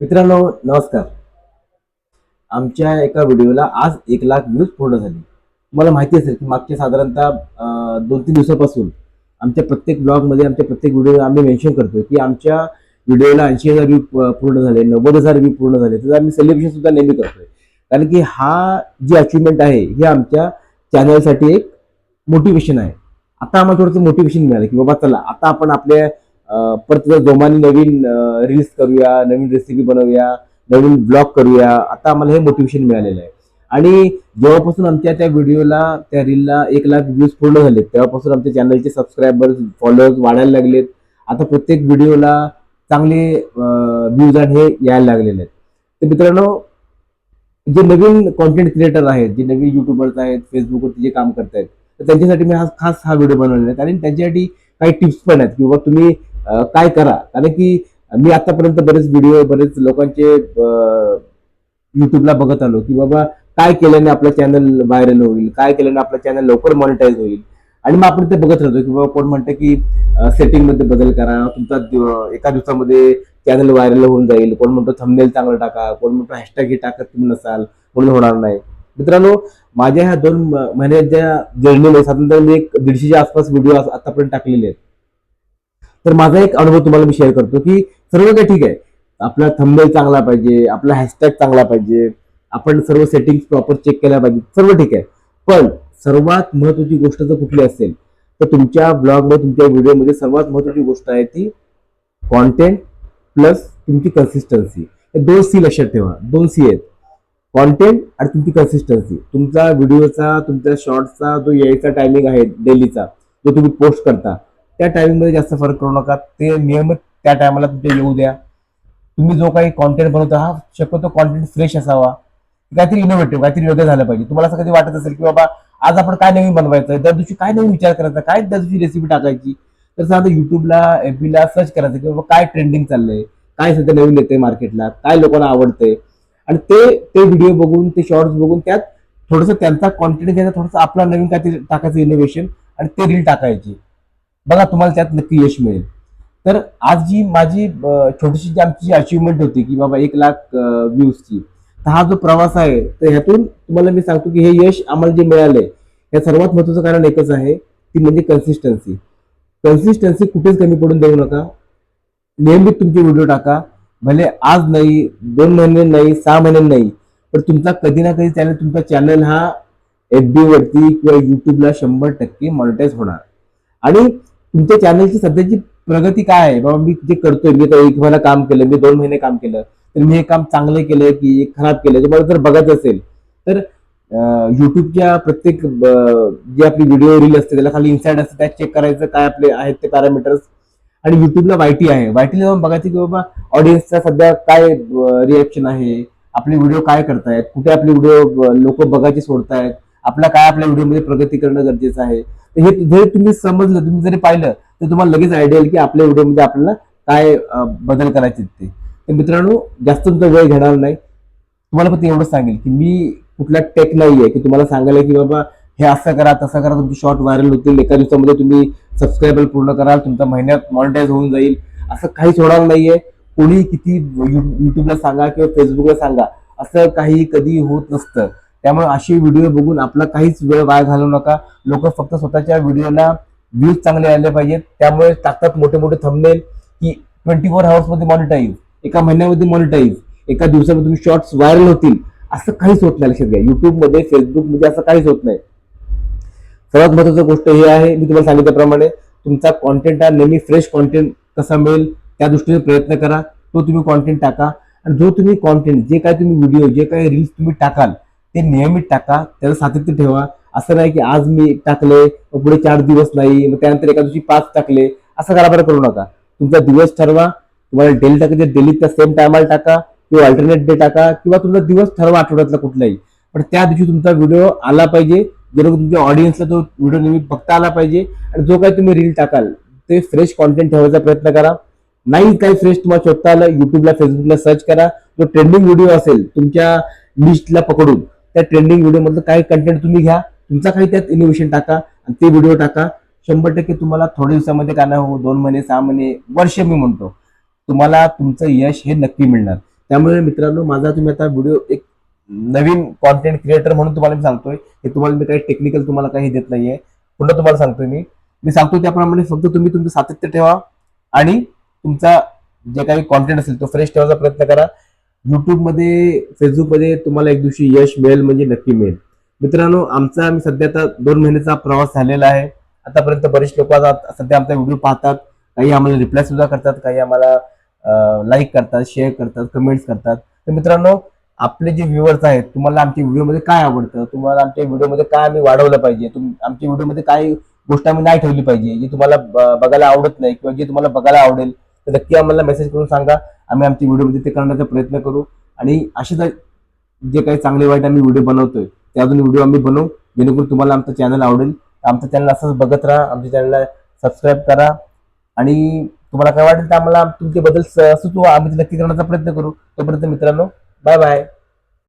मित्रांनो नमस्कार. आमच्या एका व्हिडिओला आज एक लाख व्ह्यूज पूर्ण झाले. तुम्हाला माहिती असेल की मागच्या साधारणतः दोन तीन दिवसापासून आमच्या प्रत्येक ब्लॉगमध्ये आमच्या प्रत्येक व्हिडिओ आम्ही मेन्शन करतो की आमच्या व्हिडिओला ऐंशी हजार व्ह्यू पूर्ण झाले नव्वद हजार व्ह्यू पूर्ण झाले. तर आम्ही सेलिब्रेशन सुद्धा नेहमी करतोय. कारण की हा जी अचिव्हमेंट आहे ही आमच्या चॅनलसाठी एक मोटिवेशन आहे. आता आम्हाला थोडंसं मोटिवेशन मिळालं की बाबा चला आता आपण आपल्या परत जोमाने नवीन रील्स करूया नवीन रेसिपी बनवूया नवीन ब्लॉग करूया आता आम्हाला हे मोटिवेशन मिळालेलं आहे. आणि जेव्हापासून आमच्या त्या व्हिडिओला त्या रीलला एक लाख व्ह्यूज पूर्ण झालेत तेव्हापासून आमच्या चॅनलचे सबस्क्रायबर्स फॉलोअर्स वाढायला लागलेत. आता प्रत्येक व्हिडिओला चांगले व्ह्यूज आणि हे यायला लागलेले आहेत. तर मित्रांनो जे नवीन कॉन्टेंट क्रिएटर आहेत जे नवीन युट्यूबर्स आहेत फेसबुकवरती जे काम करतायत तर त्यांच्यासाठी मी हा खास हा व्हिडिओ बनवलेला आहे. कारण त्यांच्यासाठी काही टिप्स पण आहेत. की बाबा तुम्ही काय करा? कारण की मी आतापर्यंत बरेच व्हिडिओ बरेच लोकांचे युट्यूबला बघत आलो की बाबा काय केल्याने आपलं चॅनल व्हायरल होईल काय केल्याने आपलं चॅनल लवकर मॉनिटाईज होईल. आणि मग आपण ते बघत राहतो की बाबा कोण म्हणतं की सेटिंगमध्ये बदल करा तुमचा दिव- एका दिवसामध्ये चॅनल व्हायरल होऊन जाईल कोण म्हणतो थंबनेल चांगलं टाका कोण म्हणतो हॅशटॅग हे टाकत तुम्ही नसाल म्हणून होणार नाही. मित्रांनो माझ्या ह्या दोन म- महिन्याच्या जर्नीमध्ये साधारणतः मी एक दीडशेच्या आसपास व्हिडिओ आतापर्यंत टाकलेले आहेत. तर माझा एक अनुभव तुम्हाला मी शेअर करतो की सर्व काही ठीक आहे. आपला थंबेल चांगला पाहिजे आपला हॅशटॅग चांगला पाहिजे आपण सर्व सेटिंग्स प्रॉपर चेक केल्या पाहिजे सर्व ठीक आहे. पण सर्वात महत्वाची गोष्ट जर कुठली असेल तर तुमच्या ब्लॉगमध्ये तुमच्या व्हिडिओमध्ये सर्वात महत्वाची गोष्ट आहे ती कॉन्टेंट प्लस तुमची कन्सिस्टन्सी दोन सी लक्षात ठेवा. दोन सी आहेत. कॉन्टेंट आणि तुमची कन्सिस्टन्सी तुमचा व्हिडिओचा तुमच्या शॉर्टचा जो यायचा टायमिंग आहे डेलीचा जो तुम्ही पोस्ट करता त्या टायमिंगमध्ये जास्त फरक करू नका. ते नियमित त्या टायमाला तुमच्या येऊ द्या. तुम्ही जो काही कॉन्टेंट बनवता हा शक्यतो कॉन्टेंट फ्रेश असावा. काहीतरी इनोव्हेटिव्ह काहीतरी वेगळं झालं पाहिजे. तुम्हाला असं कधी वाटत असेल की बाबा आज आपण काय नवीन बनवायचं दर दिवशी काय नवीन विचार करायचा? काय दर दिवशी रेसिपी टाकायची? तर साधं युट्यूबला एफ ला सर्च करायचं की बाबा काय ट्रेंडिंग चाललंय? काय सध्या नवीन येते मार्केटला काय लोकांना आवडतंय? आणि ते ते व्हिडिओ बघून ते शॉर्ट्स बघून त्यात थोडंसं त्यांचा कॉन्टेंट घ्यायचा थोडंसं आपला नवीन काहीतरी टाकायचं इनोव्हेशन आणि ते रील टाकायची. बघा तुम्हाला त्यात नक्की यश मिळेल. तर आज जी माझी छोटीशी जी आमची अचिव्हमेंट होती की बाबा एक लाख व्ह्यूजची तर हा जो प्रवास आहे तर ह्यातून तुम्हाला मी सांगतो की हे यश आम्हाला जे मिळालंय या सर्वात महत्वाचं कारण एकच आहे ती म्हणजे कन्सिस्टन्सी कन्सिस्टन्सी कुठेच कमी पडून देऊ नका. नियमित तुमचे व्हिडिओ टाका. भले आज नाही दोन महिने नाही सहा महिने नाही पण तुमचा कधी ना कधी चॅनल तुमचा चॅनल हा एफ बी वरती किंवा युट्यूबला शंभर टक्के मॉनिटाईज होणार. आणि तुमच्या चॅनलची सध्याची प्रगती काय आहे? बाबा मी जे करतोय मी तर एक महिना काम केलं मी दोन महिने काम केलं तर मी हे काम चांगलं केलंय की खराब केलंय? तुम्हाला जर बघायचं असेल तर युट्यूबच्या प्रत्येक अं, जी आपली व्हिडिओ रील असते त्याला खाली इन्साइड असते त्यात चेक करायचं काय आपले आहेत ते पॅरामीटर्स आणि युट्यूबला वायटी आहे. वायटीला जाऊन बघायचं की बाबा ऑडियन्सचा सध्या काय रिॲक्शन आहे? आपले व्हिडिओ काय करतायत? कुठे आपले व्हिडिओ लोक बघायचे सोडतायत? आपला काय आपल्या व्हिडिओमध्ये प्रगती करणं गरजेचं आहे? तर हे जरी तुम्ही समजलं तुम्ही जरी पाहिलं तर तुम्हाला लगेच आयडिया येईल की आपल्या व्हिडिओमध्ये आपल्याला काय बदल करायचे ते. तर मित्रांनो जास्त तुमचा वेळ घेणार नाही. तुम्हाला फक्त एवढंच सांगेल की मी कुठला टेक नाही आहे की तुम्हाला सांगायला की बाबा हे असं करा तसं करा तुमचे शॉर्ट व्हायरल होतील एका दिवसामध्ये तुम्ही सबस्क्रायबर पूर्ण कराल तुमचा महिन्यात मॉनिटाईज होऊन जाईल. असं काहीच होणार नाहीये. कोणी किती युट्यूबला सांगा किंवा फेसबुकला सांगा असं काही कधी होत नसतं. त्यामुळे अशी व्हिडिओ बघून आपला काहीच वेळ वाया घालवू नका. लोक फक्त स्वतःच्या व्हिडिओला व्ह्यूज चांगले आले पाहिजेत. त्यामुळे टाकतात मोठे मोठे थंबनेल की ट्वेंटी फोरमध्ये मॉनिटाईज एका महिन्यामध्ये मॉनिटाईज एका दिवसामध्ये तुम्ही शॉर्ट्स व्हायरल होतील. असं काहीच होत नाही लक्षात घ्या. युट्यूबमध्ये फेसबुकमध्ये असं काहीच होत नाही. सर्वात महत्वाची गोष्ट ही आहे मी तुम्हाला सांगितल्याप्रमाणे तुमचा कॉन्टेंट हा नेहमी फ्रेश कॉन्टेंट कसा मिळेल त्या दृष्टीने प्रयत्न करा. तो तुम्ही कॉन्टेंट टाका. आणि जो तुम्ही कॉन्टेंट जे काय तुम्ही व्हिडिओ जे काही रील्स तुम्ही टाकाल ते नियमित टाका त्याचं सातत्य ठेवा. असं नाही की आज मी टाकले पुढे चार दिवस नाही मग त्यानंतर एका दिवशी पाच टाकले असं करा बरं करू नका. तुमचा दिवस ठरवा. तुम्हाला डेली टाकायचे डेली त्या सेम टायमाला टाका किंवा अल्टरनेट डे टाका किंवा तुमचा दिवस ठरवा आठवड्यातला कुठलाही. पण त्या दिवशी तुमचा व्हिडिओ आला पाहिजे. जेणेकरून तुमच्या ऑडियन्सला तो व्हिडिओ नेहमी बघता आला पाहिजे. आणि जो काही तुम्ही रील टाकाल ते फ्रेश कॉन्टेंट ठेवायचा प्रयत्न करा. नाही काही फ्रेश तुम्हाला शोधता आलं युट्यूबला फेसबुकला सर्च करा. जो ट्रेंडिंग व्हिडिओ असेल तुमच्या लिस्टला पकडून. त्या ट्रेंडिंग व्हिडिओमधलं काय काही कंटेंट तुम्ही घ्या तुमचा काही त्यात इनोव्हेशन टाका आणि ते व्हिडिओ टाका. शंभर टक्के तुम्हाला थोड्या दिवसामध्ये काय नाही हो दोन महिने सहा महिने वर्ष मी म्हणतो तुम्हाला तुमचं यश हे नक्की मिळणार. त्यामुळे मित्रांनो माझा तुम्ही आता व्हिडिओ एक नवीन कॉन्टेंट क्रिएटर म्हणून तुम्हाला मी सांगतोय. हे तुम्हाला मी काही टेक्निकल तुम्हाला काही देत नाहीये. पुन्हा तुम्हाला सांगतोय मी. मी सांगतो त्याप्रमाणे फक्त तुम्ही तुमचं सातत्य ठेवा आणि तुमचा जे काही कॉन्टेंट असेल तो फ्रेश ठेवायचा प्रयत्न करा. युट्यूबमध्ये फेसबुकमध्ये तुम्हाला एक दिवशी यश मिळेल म्हणजे नक्की मिळेल. मित्रांनो आमचा आम्ही सध्या आता दोन महिन्याचा प्रवास झालेला आहे. आतापर्यंत बरेच लोक आता सध्या आमचा व्हिडिओ पाहतात. काही आम्हाला रिप्लाय सुद्धा करतात काही आम्हाला लाईक करतात शेअर करतात कमेंट्स करतात. तर मित्रांनो आपले जे व्ह्युअर्स आहेत तुम्हाला आमच्या व्हिडिओमध्ये काय आवडतं? तुम्हाला आमच्या व्हिडिओमध्ये काय आम्ही वाढवलं पाहिजे? तुम आमच्या व्हिडिओमध्ये काय गोष्ट आम्ही नाही ठेवली पाहिजे जी तुम्हाला ब- बघायला आवडत नाही किंवा जे तुम्हाला बघायला आवडेल तर नक्की आम्हाला मेसेज करून सांगा. आम्ही आमच्या व्हिडिओमध्ये ते करण्याचा प्रयत्न करू. आणि असे जे काही चांगले वाईट आम्ही व्हिडिओ बनवतोय ते अजून व्हिडिओ आम्ही बनवू. जेणेकरून तुम्हाला आमचं चॅनल आवडेल. आमचं चॅनल असंच बघत राहा. आमच्या चॅनलला सबस्क्राईब करा. आणि तुम्हाला काय वाटेल तर आम्हाला तुमच्याबद्दल स- सुचवा. आम्ही नक्की करण्याचा प्रयत्न करू. तोपर्यंत मित्रांनो बाय बाय